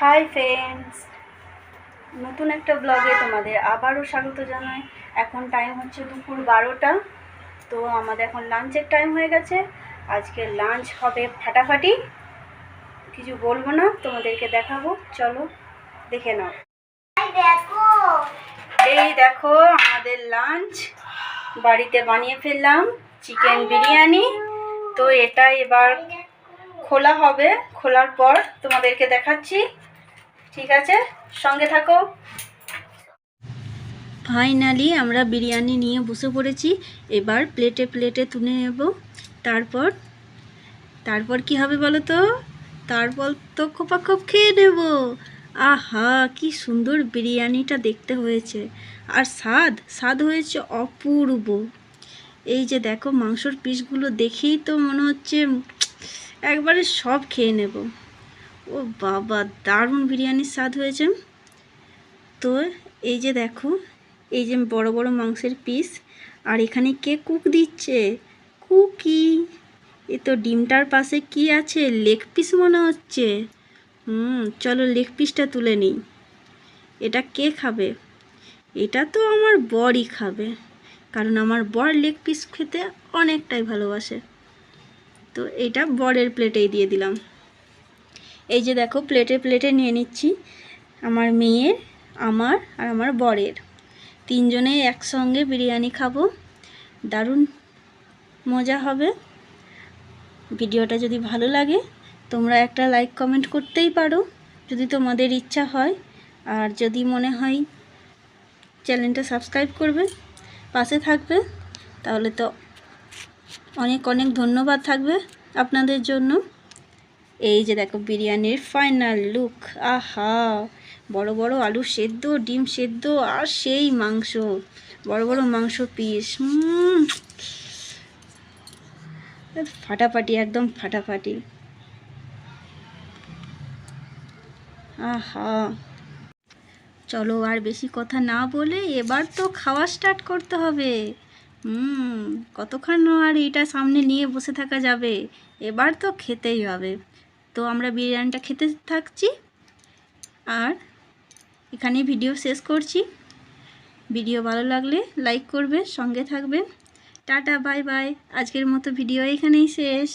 Hi friends নতুন একটা ব্লগে তোমাদের আবারও স্বাগত জানাই। এখন টাইম হচ্ছে দুপুর বারোটা। তো আমাদের এখন লাঞ্চের টাইম হয়ে গেছে। আজকে লাঞ্চ হবে ফাটাফাটি। কিছু বলব না তোমাদেরকে দেখাবো। চলো দেখে নাও। এই দেখো। আমাদের লাঞ্চ। বাড়িতে বানিয়ে ফেললাম চিকেন বিরিয়ানি। তো এটা এবার খোলা হবে। খোলার পর তোমাদেরকে দেখাচ্ছি। ঠিক আছে? সঙ্গে থাকো। ফাইনালি আমরা বিরিয়ানি নিয়ে বসে পড়েছি। এবার প্লেটে প্লেটে তুলে নেব। তারপর তারপর কি হবে বলো তো তারপর তো খোপাখোপ খেয়ে নেব। আহা, কি সুন্দর বিরিয়ানিটা দেখতে হয়েছে। আর স্বাদ স্বাদ হয়েছে অপূর্ব। এই যে দেখো, মাংসর পিসগুলো দেখেই তো মনে হচ্ছে একবারে সব খেয়ে নেব। ও বাবা, দারুণ বিরিয়ানির স্বাদ হয়েছে। তো এই যে দেখো, এই যে বড় বড় মাংসের পিস আর এখানে কে কুক দিচ্ছে? কুকি এ তো ডিমটার পাশে কি আছে? লেগ পিস মনে হচ্ছে। হুম, চলো লেগ পিসটা তুলে নিই। এটা কে খাবে? এটা তো আমার বরই খাবে, কারণ আমার বর লেগ পিস খেতে অনেকটাই ভালোবাসে। তো এটা বরের প্লেটেই দিয়ে দিলাম। এই যে দেখো প্লেটে প্লেটে নিয়ে নিচ্ছি আমার মেয়ের, আমার আর আমার বরের। তিনজনে একসঙ্গে বিরিয়ানি খাব। দারুণ মজা হবে। ভিডিওটা যদি ভালো লাগে, তোমরা একটা লাইক কমেন্ট করতেই পারো। যদি তোমাদের ইচ্ছা হয়, আর যদি মনে হয় চ্যানেলটা সাবস্ক্রাইব করবে, পাশে থাকবে, তাহলে তো অনেক অনেক ধন্যবাদ থাকবে আপনাদের জন্য। এই যে দেখো বিরিয়ানির ফাইনাল লুক আহা, বড় বড় আলু সেদ্ধ, ডিম সেদ্ধ আর সেই মাংস, বড় বড় মাংস পিস ফাটাফাটি, একদম ফাটাফাটি। আহা, চলো আর বেশি কথা না বলে এবার তো খাওয়া স্টার্ট করতে হবে। হুম কতক্ষণ আর এটা সামনে নিয়ে বসে থাকা যাবে? এবার তো খেতেই হবে। তো আমরা বিরিয়ানিটা খেতে থাকছি। আর এখানে ভিডিও শেষ করছি। ভিডিও ভালো লাগলে লাইক করবে সঙ্গে থাকবে টাটা, বাই বাই। আজকের মতো ভিডিও এখানেই শেষ।